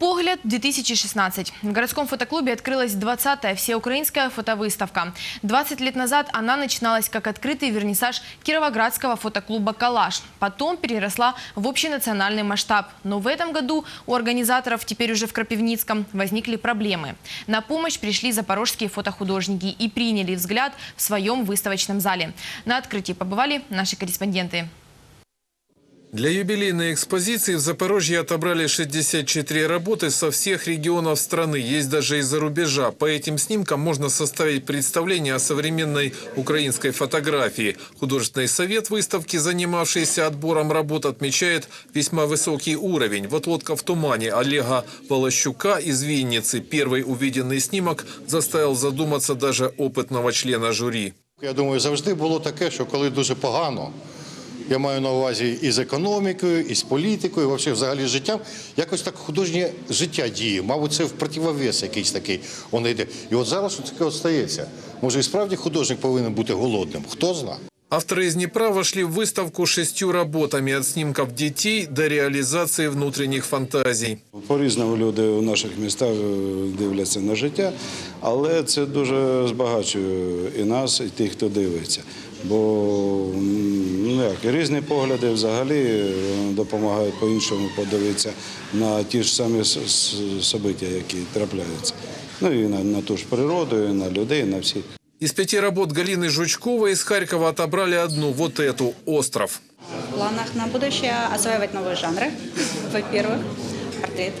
«Погляд-2016». В городском фотоклубе открылась 20-я всеукраинская фотовыставка. 20 лет назад она начиналась как открытый вернисаж кировоградского фотоклуба «Калаш». Потом переросла в общенациональный масштаб. Но в этом году у организаторов, теперь уже в Крапивницком, возникли проблемы. На помощь пришли запорожские фотохудожники и приняли взгляд в своем выставочном зале. На открытии побывали наши корреспонденты. Для юбилейной экспозиции в Запорожье отобрали 64 работы со всех регионов страны, есть даже из-за рубежа. По этим снимкам можно составить представление о современной украинской фотографии. Художественный совет выставки, занимавшийся отбором работ, отмечает весьма высокий уровень. Вот лодка в тумане Олега Волощука из Винницы. Первый увиденный снимок заставил задуматься даже опытного члена жюри. Я думаю, завжди було таке, що коли дуже погано, я маю на увазі і з економікою, і з політикою, і взагалі, з життям, якось так художнє життя діє. Мабуть, це в противовес якийсь такий. Воно йде. І от зараз таке от стається. Може, і справді художник повинен бути голодним. Хто знає? Авторы из Днепра вошли в выставку шестью работами от снимков детей до реализации внутренних фантазий. По-різному люди у наших містах е, дивляться на життя, але це дуже збагачує і нас, і тих, хто дивиться. Бо ну як, різні погляди взагалі е, допомагають по-іншому подивитися на ті ж самі с- с- собиття, які трапляються. Ну і на, на ту ж природу, і на людей, і на всіх. Из пяти работ Галины Жучковой из Харькова отобрали одну, вот эту «Остров». В планах на будущее осваивать новые жанры. Во-первых, портрет.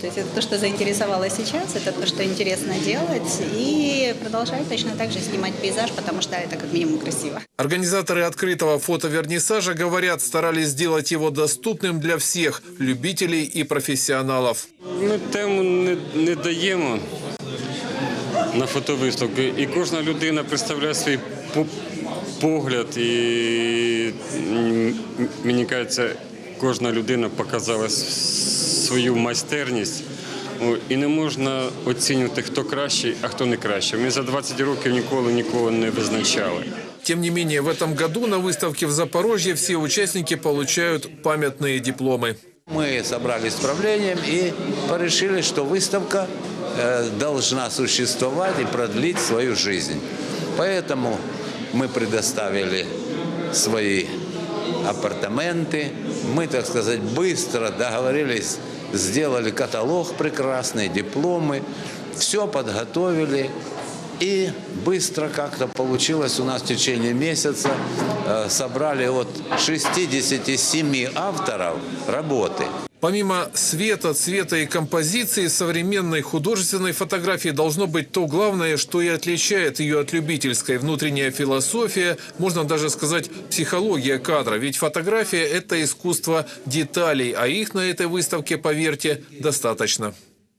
То есть это то, что заинтересовало сейчас, это то, что интересно делать. И продолжать точно так же снимать пейзаж, потому что это как минимум красиво. Организаторы открытого фотовернисажа говорят, старались сделать его доступным для всех – любителей и профессионалов. Ми тему не, не даємо на фотовиставки, і кожна людина представляє свій по- погляд, і м, мені кажеться, кожна людина показала с- свою майстерність. О, І не можна оцінювати, хто кращий, а хто не кращий. Ми за 20 років ніколи нікого не визначали. Тем не менее, в этом году на выставке в Запорожье все участники получают памятные дипломы. Мы собрались с правлением и порешили, что выставка э, должна существовать и продлить свою жизнь. Поэтому мы предоставили свои апартаменты. Мы, так сказать, быстро договорились, сделали каталог прекрасный, дипломы. Все подготовили. И быстро как-то получилось у нас в течение месяца. э, Собрали от 67 авторов работы. Помимо света, цвета и композиции, современной художественной фотографии должно быть то главное, что и отличает ее от любительской. Внутренняя философия, можно даже сказать, психология кадра. Ведь фотография – это искусство деталей, а их на этой выставке, поверьте, достаточно.